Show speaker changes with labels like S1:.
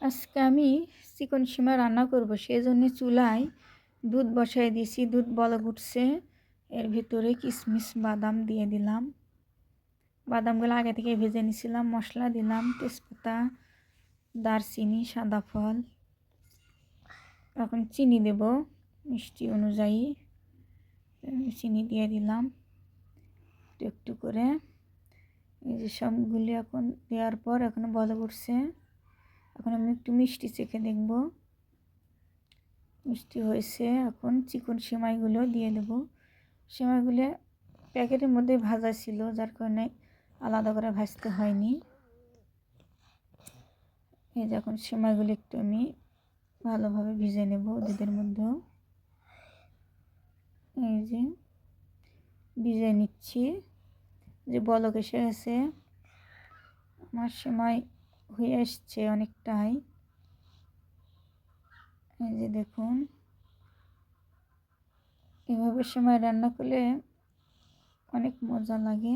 S1: আজকে আমি চিকন সিমা রান্না করব সেই জন্য চুলায় দুধ বসাই দিয়েছি। দুধ বলক উঠছে, এর ভিতরে কিশমিশ, বাদাম দিয়ে দিলাম। বাদামগুলো আগে থেকে ভেজে নিছিলাম মশলা দিলাম, তেজপাতা, দারচিনি, সাদা ফল। এখন চিনি দেব, মিষ্টি অনুযায়ী। চিনি দিয়ে দিলাম একটু একটু করে। এই যে সবগুলি এখন দেওয়ার পর এখন বলে উঠছে। এখন আমি একটু মিষ্টি চেখে দেখব। মিষ্টি হয়েছে, এখন চিকন সেমাইগুলো দিয়ে দেবো। সেমাইগুলো প্যাকেটের মধ্যে ভাজা ছিল, যার কারণে আলাদা করে ভাজতে হয়নি। এই যে এখন সেমাইগুলো একটু আমি ভালোভাবে ভিজে নেব দুধের মধ্যেও এই যে ভিজে নিচ্ছি। যে বলক এসে গেছে, আমার সময় হয়ে এসছে অনেকটাই। এই যে দেখুন। এভাবে সময় রান্না করলে অনেক মজা লাগে।